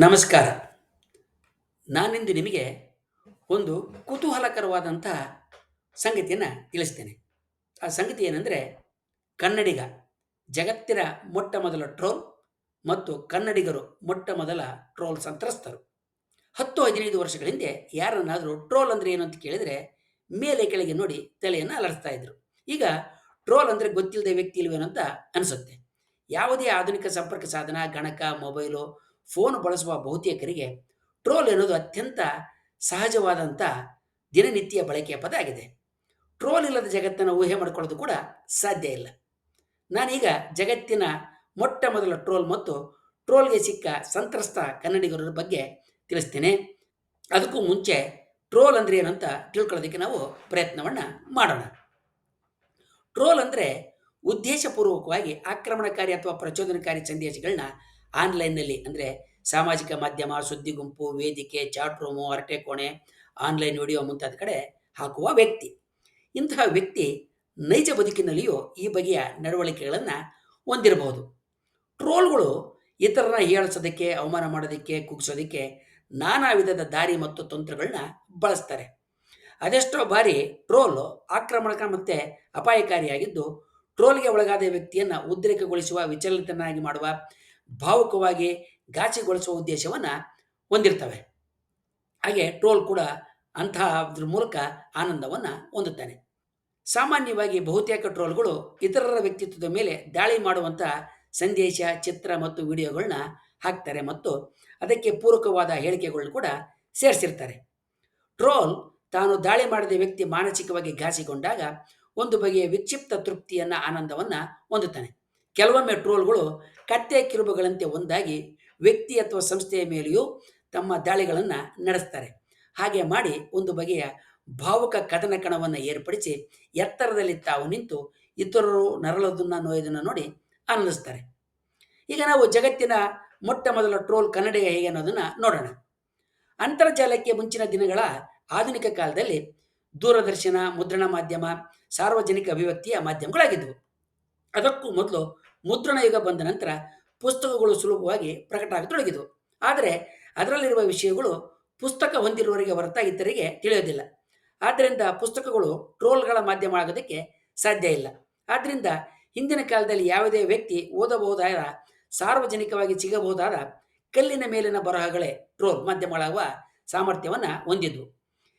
ನಮಸ್ಕಾರ. ನಾನಿಂದು ನಿಮಗೆ ಒಂದು ಕುತೂಹಲಕರವಾದಂತಹ ಸಂಗತಿಯನ್ನು ತಿಳಿಸ್ತೇನೆ. ಆ ಸಂಗತಿ ಏನೆಂದರೆ, ಕನ್ನಡಿಗ, ಜಗತ್ತಿನ ಮೊಟ್ಟ ಮೊದಲ ಟ್ರೋಲ್ ಮತ್ತು ಕನ್ನಡಿಗರು ಮೊಟ್ಟ ಮೊದಲ ಟ್ರೋಲ್ ಸಂತ್ರಸ್ತರು. ಹತ್ತು ಹದಿನೈದು ವರ್ಷಗಳ ಹಿಂದೆ ಯಾರನ್ನಾದರೂ ಟ್ರೋಲ್ ಅಂದರೆ ಏನು ಅಂತ ಕೇಳಿದರೆ, ಮೇಲೆ ಕೆಳಗೆ ನೋಡಿ ತಲೆಯನ್ನು ಅಲರ್ಸ್ತಾ ಇದ್ರು. ಈಗ ಟ್ರೋಲ್ ಅಂದರೆ ಗೊತ್ತಿಲ್ಲದೆ ವ್ಯಕ್ತಿ ಇಲ್ವೇನೋ ಅಂತ ಅನಿಸುತ್ತೆ. ಯಾವುದೇ ಆಧುನಿಕ ಸಂಪರ್ಕ ಸಾಧನ, ಗಣಕ, ಮೊಬೈಲು ಫೋನ್ ಬಳಸುವ ಬಹುತೇಕರಿಗೆ ಟ್ರೋಲ್ ಎನ್ನುವುದು ಅತ್ಯಂತ ಸಹಜವಾದಂಥ ದಿನನಿತ್ಯ ಬಳಕೆಯ ಪದ ಆಗಿದೆ. ಟ್ರೋಲ್ ಇಲ್ಲದ ಜಗತ್ತನ್ನು ಊಹೆ ಮಾಡಿಕೊಳ್ಳೋದು ಕೂಡ ಸಾಧ್ಯ ಇಲ್ಲ. ನಾನೀಗ ಜಗತ್ತಿನ ಮೊಟ್ಟ ಮೊದಲ ಟ್ರೋಲ್ ಮತ್ತು ಟ್ರೋಲ್ಗೆ ಸಿಕ್ಕ ಸಂತ್ರಸ್ತ ಕನ್ನಡಿಗರ ಬಗ್ಗೆ ತಿಳಿಸ್ತೇನೆ. ಅದಕ್ಕೂ ಮುಂಚೆ ಟ್ರೋಲ್ ಅಂದರೆ ಏನಂತ ತಿಳ್ಕೊಳ್ಳೋದಕ್ಕೆ ನಾವು ಪ್ರಯತ್ನವನ್ನು ಮಾಡೋಣ. ಟ್ರೋಲ್ ಅಂದರೆ ಉದ್ದೇಶಪೂರ್ವಕವಾಗಿ ಆಕ್ರಮಣಕಾರಿ ಅಥವಾ ಪ್ರಚೋದನಕಾರಿ ಸಂದೇಶಗಳನ್ನ ಆನ್ಲೈನ್ನಲ್ಲಿ ಅಂದರೆ ಸಾಮಾಜಿಕ ಮಾಧ್ಯಮ, ಸುದ್ದಿ ಗುಂಪು, ವೇದಿಕೆ, ಚಾಟ್ ರೂಮು, ಹರಟೆ ಕೋಣೆ, ಆನ್ಲೈನ್ ವಿಡಿಯೋ ಮುಂತಾದ ಕಡೆ ಹಾಕುವ ವ್ಯಕ್ತಿ. ಇಂತಹ ವ್ಯಕ್ತಿ ನೈಜ ಬದುಕಿನಲ್ಲಿಯೂ ಈ ಬಗೆಯ ನಡವಳಿಕೆಗಳನ್ನು ಹೊಂದಿರಬಹುದು. ಟ್ರೋಲ್ಗಳು ಇತರರ ಹೇಳಿಸೋದಕ್ಕೆ, ಅವಮಾನ ಮಾಡೋದಕ್ಕೆ, ಕುಗ್ಸೋದಕ್ಕೆ ನಾನಾ ವಿಧದ ದಾರಿ ಮತ್ತು ತಂತ್ರಗಳನ್ನ ಬಳಸ್ತಾರೆ. ಅದೆಷ್ಟೋ ಬಾರಿ ಟ್ರೋಲ್ ಆಕ್ರಮಣಕ ಮತ್ತು ಅಪಾಯಕಾರಿಯಾಗಿದ್ದು, ಟ್ರೋಲ್ಗೆ ಒಳಗಾದ ವ್ಯಕ್ತಿಯನ್ನು ಉದ್ರೇಕಗೊಳಿಸುವ ವಿಚಲಿತನಾಗಿ ಮಾಡುವ ಭಾವುಕವಾಗಿ ಗಾಚಿಗೊಳಿಸುವ ಉದ್ದೇಶವನ್ನು ಹೊಂದಿರ್ತವೆ. ಹಾಗೆ ಟ್ರೋಲ್ ಕೂಡ ಅಂತಹ ಮೂಲಕ ಆನಂದವನ್ನು ಹೊಂದುತ್ತಾನೆ. ಸಾಮಾನ್ಯವಾಗಿ ಬಹುತೇಕ ಟ್ರೋಲ್ಗಳು ಇತರರ ವ್ಯಕ್ತಿತ್ವದ ಮೇಲೆ ದಾಳಿ ಮಾಡುವಂಥ ಸಂದೇಶ, ಚಿತ್ರ ಮತ್ತು ವಿಡಿಯೋಗಳನ್ನ ಹಾಕ್ತಾರೆ ಮತ್ತು ಅದಕ್ಕೆ ಪೂರಕವಾದ ಹೇಳಿಕೆಗಳನ್ನು ಕೂಡ ಸೇರಿಸಿರ್ತಾರೆ. ಟ್ರೋಲ್ ತಾನು ದಾಳಿ ಮಾಡಿದ ವ್ಯಕ್ತಿ ಮಾನಸಿಕವಾಗಿ ಘಾಸಿಗೊಂಡಾಗ ಒಂದು ಬಗೆಯ ವಿಕ್ಷಿಪ್ತ ತೃಪ್ತಿಯನ್ನು, ಆನಂದವನ್ನು ಹೊಂದುತ್ತಾನೆ. ಕೆಲವೊಮ್ಮೆ ಟ್ರೋಲ್ಗಳು ಕತ್ತೆ ಕಿರುಬುಗಳಂತೆ ಒಂದಾಗಿ ವ್ಯಕ್ತಿ ಅಥವಾ ಸಂಸ್ಥೆಯ ಮೇಲೆಯೂ ತಮ್ಮ ದಾಳಿಗಳನ್ನು ನಡೆಸ್ತಾರೆ. ಹಾಗೆ ಮಾಡಿ ಒಂದು ಬಗೆಯ ಭಾವುಕ ಕಥನ ಕಣವನ್ನು ಏರ್ಪಡಿಸಿ ಎತ್ತರದಲ್ಲಿ ತಾವು ನಿಂತು ಇತರರು ನರಳೋದನ್ನು ನೋಯೋದನ್ನು ನೋಡಿ ಆನಂದಿಸ್ತಾರೆ ಈಗ ನಾವು ಜಗತ್ತಿನ ಮೊಟ್ಟ ಮೊದಲ ಟ್ರೋಲ್ ಕನ್ನಡಿಗ ಹೇಗೆ ಅನ್ನೋದನ್ನು ನೋಡೋಣ. ಅಂತರ್ಜಾಲಕ್ಕೆ ಮುಂಚಿನ ದಿನಗಳ ಆಧುನಿಕ ಕಾಲದಲ್ಲಿ ದೂರದರ್ಶನ, ಮುದ್ರಣ ಮಾಧ್ಯಮ, ಸಾರ್ವಜನಿಕ ಅಭಿವ್ಯಕ್ತಿಯ ಮಾಧ್ಯಮಗಳಾಗಿದ್ದವು. ಅದಕ್ಕೂ ಮೊದಲು ಮುದ್ರಣ ಯುಗ ಬಂದ ನಂತರ ಪುಸ್ತಕಗಳು ಸುಲಭವಾಗಿ ಪ್ರಕಟ ಆಗತೊಡಗಿದವು ಆದರೆ ಅದರಲ್ಲಿರುವ ವಿಷಯಗಳು ಪುಸ್ತಕ ಹೊಂದಿರುವವರಿಗೆ ಹೊರತಾಗಿ ಇತರಿಗೆ ತಿಳಿಯೋದಿಲ್ಲ. ಆದ್ದರಿಂದ ಪುಸ್ತಕಗಳು ಟ್ರೋಲ್ಗಳ ಮಾಧ್ಯಮ ಆಗೋದಕ್ಕೆ ಸಾಧ್ಯ ಇಲ್ಲ. ಆದ್ದರಿಂದ ಹಿಂದಿನ ಕಾಲದಲ್ಲಿ ಯಾವುದೇ ವ್ಯಕ್ತಿ ಓದಬಹುದಾದ, ಸಾರ್ವಜನಿಕವಾಗಿ ಸಿಗಬಹುದಾದ ಕಲ್ಲಿನ ಮೇಲಿನ ಬರಹಗಳೇ ಟ್ರೋಲ್ ಮಾಧ್ಯಮಗಳಾಗುವ ಸಾಮರ್ಥ್ಯವನ್ನು ಹೊಂದಿದ್ವು.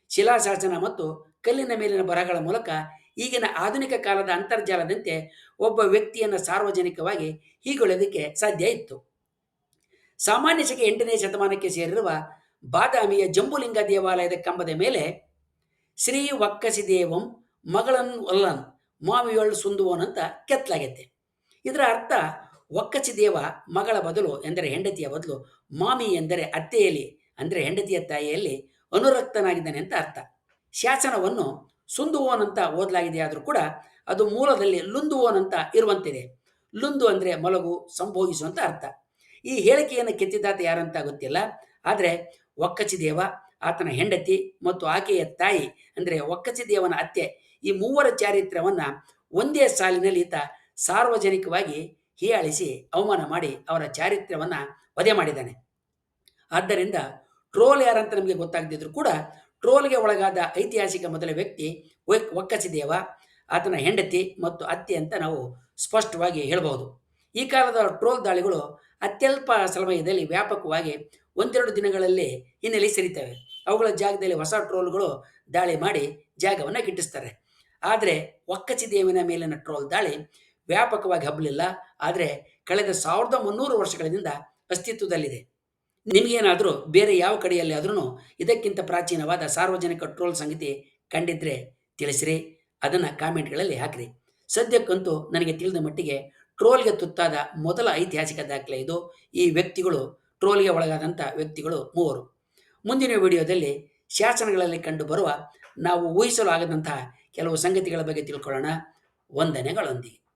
ಶಿಲಾಶಾಸನ ಮತ್ತು ಕಲ್ಲಿನ ಮೇಲಿನ ಬರಹಗಳ ಮೂಲಕ ಈಗಿನ ಆಧುನಿಕ ಕಾಲದ ಅಂತರ್ಜಾಲದಂತೆ ಒಬ್ಬ ವ್ಯಕ್ತಿಯನ್ನು ಸಾರ್ವಜನಿಕವಾಗಿ ಹೀಗೊಳ್ಳೋದಕ್ಕೆ ಸಾಧ್ಯ ಇತ್ತು. ಸಾಮಾನ್ಯ ಶಕೆ ಎಂಟನೇ ಶತಮಾನಕ್ಕೆ ಸೇರಿರುವ ಬಾದಾಮಿಯ ಜಂಬುಲಿಂಗ ದೇವಾಲಯದ ಕಂಬದ ಮೇಲೆ ಶ್ರೀ ವಕ್ಕಸಿ ದೇವಂ ಮಗಳನ್ ಒಲ್ಲನ್ ಮಾವಿಯೊಳ್ ಸುಂದುವನ್ ಅಂತ ಕೆತ್ತಲಾಗೈತೆ ಇದರ ಅರ್ಥ ಒಕ್ಕಸಿ ದೇವ ಮಗಳ ಬದಲು ಎಂದರೆ ಹೆಂಡತಿಯ ಬದಲು ಮಾಮಿ ಎಂದರೆ ಅತ್ತೆಯಲ್ಲಿ ಅಂದರೆ ಹೆಂಡತಿಯ ತಾಯಿಯಲ್ಲಿ ಅನುರಕ್ತನಾಗಿದ್ದಾನೆ ಅಂತ ಅರ್ಥ. ಶಾಸನವನ್ನು ಸುಂದುವೋನ್ ಅಂತ ಓದಲಾಗಿದೆ ಆದರೂ ಕೂಡ ಅದು ಮೂಲದಲ್ಲಿ ಲುಂದುವೋನ್ ಅಂತ ಇರುವಂತಿದೆ. ಲುಂದು ಅಂದರೆ ಮಲಗು ಸಂಭೋಗಿಸುವಂತ ಅರ್ಥ. ಈ ಹೇಳಿಕೆಯನ್ನು ಕೆತ್ತಿದಾತ ಯಾರಂತ ಗೊತ್ತಿಲ್ಲ. ಆದರೆ ಒಕ್ಕಚಿದೇವ, ಆತನ ಹೆಂಡತಿ ಮತ್ತು ಆಕೆಯ ತಾಯಿ ಅಂದರೆ ಒಕ್ಕಚಿದೇವನ ಅತ್ತೆ ಈ ಮೂವರ ಚಾರಿತ್ರ್ಯವನ್ನು ಒಂದೇ ಸಾಲಿನಲ್ಲಿ ಈತ ಸಾರ್ವಜನಿಕವಾಗಿ ಹೀಯಾಳಿಸಿ ಅವಮಾನ ಮಾಡಿ ಅವರ ಚಾರಿತ್ರ್ಯವನ್ನು ವಧೆ ಮಾಡಿದ್ದಾನೆ. ಆದ್ದರಿಂದ ಟ್ರೋಲ್ ಯಾರಂತ ನಮಗೆ ಗೊತ್ತಾಗದಿದ್ರು ಕೂಡ ಟ್ರೋಲ್ಗೆ ಒಳಗಾದ ಐತಿಹಾಸಿಕ ಮೊದಲ ವ್ಯಕ್ತಿ ಒಕ್ಕಸಿದೇವ. ಆತನ ಹೆಂಡತಿ ಮತ್ತು ಅತ್ತೆ ಅಂತ ನಾವು ಸ್ಪಷ್ಟವಾಗಿ ಹೇಳಬಹುದು. ಈ ಕಾಲದ ಟ್ರೋಲ್ ದಾಳಿಗಳು ಅತ್ಯಲ್ಪ ಸಮಯದಲ್ಲಿ ವ್ಯಾಪಕವಾಗಿ ಒಂದೆರಡು ದಿನಗಳಲ್ಲಿ ಹಿನ್ನೆಲೆ ಸರಿತವೆ. ಅವುಗಳ ಜಾಗದಲ್ಲಿ ಹೊಸ ಟ್ರೋಲ್ಗಳು ದಾಳಿ ಮಾಡಿ ಜಾಗವನ್ನು ಗಿಟ್ಟಿಸ್ತಾರೆ ಆದರೆ ಒಕ್ಕಚಿ ದೇವಿನ ಮೇಲಿನ ಟ್ರೋಲ್ ದಾಳಿ ವ್ಯಾಪಕವಾಗಿ ಹಬ್ಬಲಿಲ್ಲ ಆದರೆ ಕಳೆದ ಸಾವಿರದ ಮುನ್ನೂರು ವರ್ಷಗಳಿಂದ ಅಸ್ತಿತ್ವದಲ್ಲಿದೆ. ನಿಮಗೇನಾದರೂ ಬೇರೆ ಯಾವ ಕಡೆಯಲ್ಲಿ ಆದ್ರೂ ಇದಕ್ಕಿಂತ ಪ್ರಾಚೀನವಾದ ಸಾರ್ವಜನಿಕ ಟ್ರೋಲ್ ಸಂಗತಿ ಕಂಡಿದ್ರೆ ತಿಳಿಸ್ರಿ. ಅದನ್ನು ಕಾಮೆಂಟ್ಗಳಲ್ಲಿ ಹಾಕಿರಿ. ಸದ್ಯಕ್ಕಂತೂ ನನಗೆ ತಿಳಿದ ಮಟ್ಟಿಗೆ ಟ್ರೋಲ್ಗೆ ತುತ್ತಾದ ಮೊದಲ ಐತಿಹಾಸಿಕ ದಾಖಲೆ ಇದು. ಈ ವ್ಯಕ್ತಿಗಳು ಟ್ರೋಲ್ಗೆ ಒಳಗಾದಂಥ ವ್ಯಕ್ತಿಗಳು ಮೂವರು. ಮುಂದಿನ ವಿಡಿಯೋದಲ್ಲಿ ಶಾಸನಗಳಲ್ಲಿ ಕಂಡುಬರುವ ನಾವು ಊಹಿಸಲು ಆಗದಂತಹ ಕೆಲವು ಸಂಗತಿಗಳ ಬಗ್ಗೆ ತಿಳ್ಕೊಳ್ಳೋಣ. ವಂದನೆಗಳೊಂದಿಗೆ.